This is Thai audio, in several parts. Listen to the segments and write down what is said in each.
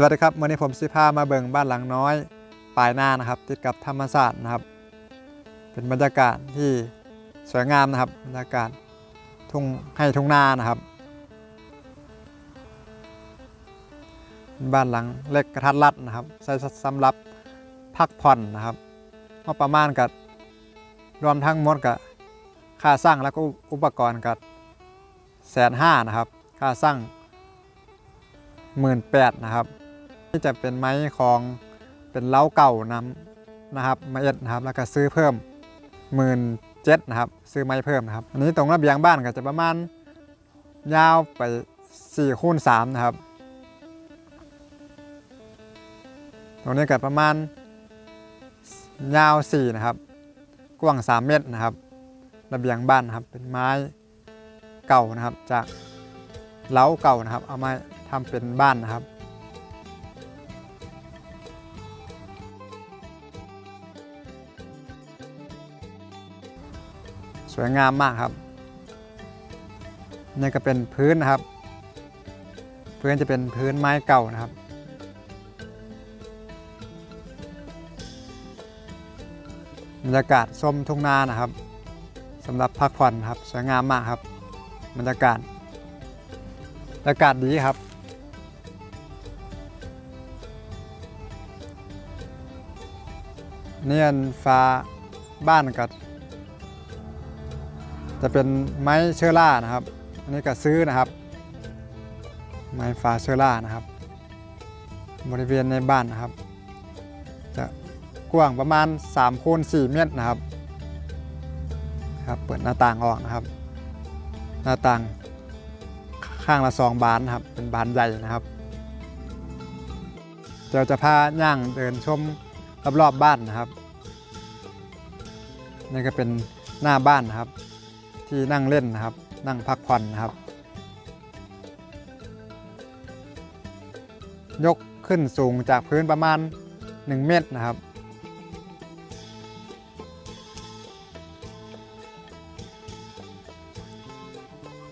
สวัสดีครับวันนี้ผมสิพามาเบิ่งบ้านหลังน้อยปลายนานะครับ ติดกับธรรมศาสตร์นะครับ เป็นบรรยากาศที่สวยงามนะครับบรรยากาศทุ่งให้ทุ่งนานะครับ บ้านหลังเล็กกระทัดรัดนะครับใช้สำหรับพักผ่อนนะครับก็ประมาณกับรวมทั้งหมดกับค่าสร้างแล้วก็อุปกรณ์กับแสนห้านะครับ ค่าสร้างหมื่นแปดนะครับ นี่จะเป็นไม้ของเป็นเล้าเก่านํนะครับมาเอ็ดนะครับแล้วก็ซื้อเพิ่มหมื่นเจ็ดนะครับซื้อไม้เพิ่มนะครับ อันนี้ตรงระเบียงบ้านก็จะประมาณยาวไป4คูณ3นะครับ ตรงนี้ก็ประมาณยาว 4 นะครับ กว้าง 3 เมตรนะครับ ระเบียงบ้านนะครับ เป็นไม้เก่านะครับ จากเล้าเก่านะครับ เอามาทำเป็นบ้านนะครับ สวยงามมากครับ นี่ก็เป็นพื้นนะครับ พื้นจะเป็นพื้นไม้เก่านะครับ บรรยากาศส้มทุ่งนานะครับสำหรับพักผ่อนครับสวยงามมากครับ บรรยากาศบรรยากาศดีครับ เนี่อันฟ้าบ้านกับ จะเป็นไม้เชอร่านะครับ อันนี้ก็ซื้อนะครับ ไม้ฟ้าเชอร่านะครับ บริเวณในบ้านนะครับ จะกว้างประมาณ3คูณ4เมตรนะครับครับเปิดหน้าต่างออกนะครับ หน้าต่างข้างละสองบานนะครับ เป็นบานใหญ่นะครับเดี๋ยวจะพาย่างเดินชมรอบๆบ้านนะครับนี่ก็เป็นหน้าบ้านนะครับ ที่นั่งเล่นนะครับ นั่งพักผ่อนนะครับ ยกขึ้นสูงจากพื้นประมาณ 1 เมตรนะครับ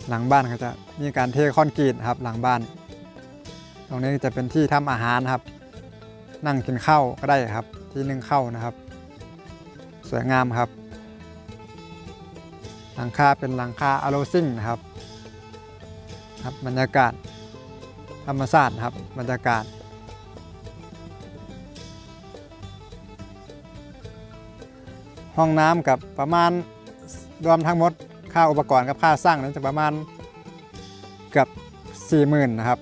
หลังบ้านก็จะมีการเทคอนกรีตครับหลังบ้าน ตรงนี้จะเป็นที่ทำอาหารครับ นั่งกินข้าวก็ได้ครับ ที่นึ่งข้าวนะครับ สวยงามครับ หลังคาเป็นหลังคาอะโลซิงนะครับครับบรรยากาศธรรมชาตินะครับบรรยากาศห้องน้ำกับประมาณรวมทั้งหมดค่าอุปกรณ์กับค่าสร้างนั้นจะประมาณเกือบ40,000นะครับ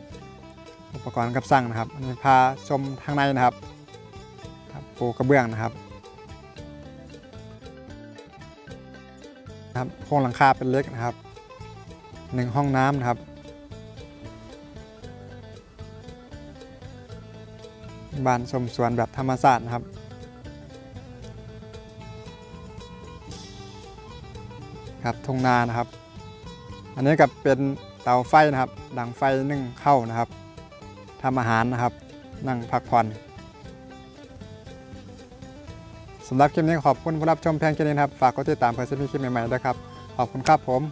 อุปกรณ์กับสร้างนะครับพาชมทางในนะครับครับปูกระเบื้องนะครับ นะครับโครงหลังคาเป็นเล็กนะครับหนึ่งห้องน้ำนะครับบ้านชมสวนแบบธรรมชาสตินะครับ ครับทงนานะครับ อันนี้กับเป็นเตาไฟนะครับ ดังไฟนึ่งเข้านะครับทำอาหารนะครับ นั่งพักผ่อน สำหรับคลิปนี้ขอบคุณผู้รับชมเพียงแค่นี้ครับ ฝากกดติดตามเพื่อจะมีคลิปใหม่ๆด้วยครับ ขอบคุณครับผม